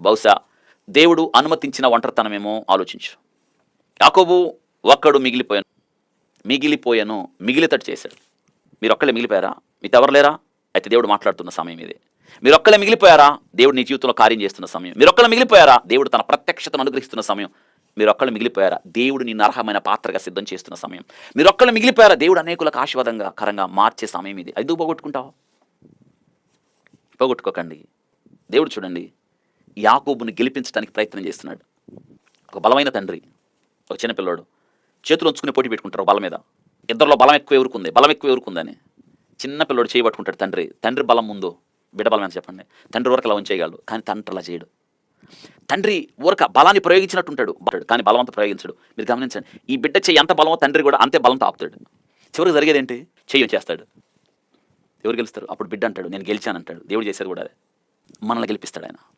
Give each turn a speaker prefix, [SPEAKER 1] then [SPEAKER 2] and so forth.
[SPEAKER 1] బహుశా దేవుడు అనుమతించిన ఒంటరితనమేమో ఆలోచించు. యాకోబు ఒక్కడు మిగిలిపోయాను మిగిలిపోయాను మిగిలితట్టు చేశాడు. మీరు ఒక్కళ్ళే మిగిలిపోయారా? మీతో ఎవరు లేరా? అయితే దేవుడు మాట్లాడుతున్న సమయం ఇదే. మీరు ఒక్కళ్ళే మిగిలిపోయారా? దేవుడు నీ జీవితంలో కార్యం చేస్తున్న సమయం. మీరు ఒక్కళ్ళు మిగిలిపోయారా? దేవుడు తన ప్రత్యక్షతను అనుగ్రహిస్తున్న సమయం. మీరు ఒక్కళ్ళు మిగిలిపోయారా? దేవుడు నీ నరహమైన పాత్రగా సిద్ధం చేస్తున్న సమయం. మీరు ఒక్కళ్ళు మిగిలిపోయారా? దేవుడు అనేకులకు ఆశీర్వాదంగా కరంగా మార్చే సమయం ఇది. ఎందుకు పోగొట్టుకుంటావు? పోగొట్టుకోకండి. దేవుడు చూడండి. యాకోబుని గెలిపించడానికి ప్రయత్నం చేస్తున్నాడు. ఒక బలమైన తండ్రి ఒక చిన్న పిల్లోడు. చేతులు ఉంచుకుని పోటీ పెట్టుకుంటారు బలం మీద. ఇద్దరిలో బలం ఎక్కువ ఎవరుకుంది? బలం ఎక్కువ ఎవరుకుందని. చిన్న పిల్లోడు చేయబట్టుకుంటాడు తండ్రి తండ్రి బలం ముందు. బిడబలమని చెప్పండి. తండ్రి వరకు అలా ఉంచేయగలడు కానీ తండ్రి అలా చేయడు. తండ్రి ఊరక బలాన్ని ప్రయోగించినట్టుంటాడు. కానీ బలవంత ప్రయోగించడు. మీరు గమనించండి ఈ బిడ్డ చెయ్యి ఎంత బలమో తండ్రి కూడా అంతే బలంతో ఆపుతాడు. చివరికి జరిగేది ఏంటి చెయ్యి చేస్తాడు ఎవరు గెలుస్తారు? అప్పుడు బిడ్డ అంటాడు నేను గెలిచాను అంటాడు. దేవుడు చేసేది కూడా అదే. మనల్ని గెలిపిస్తాడు ఆయన.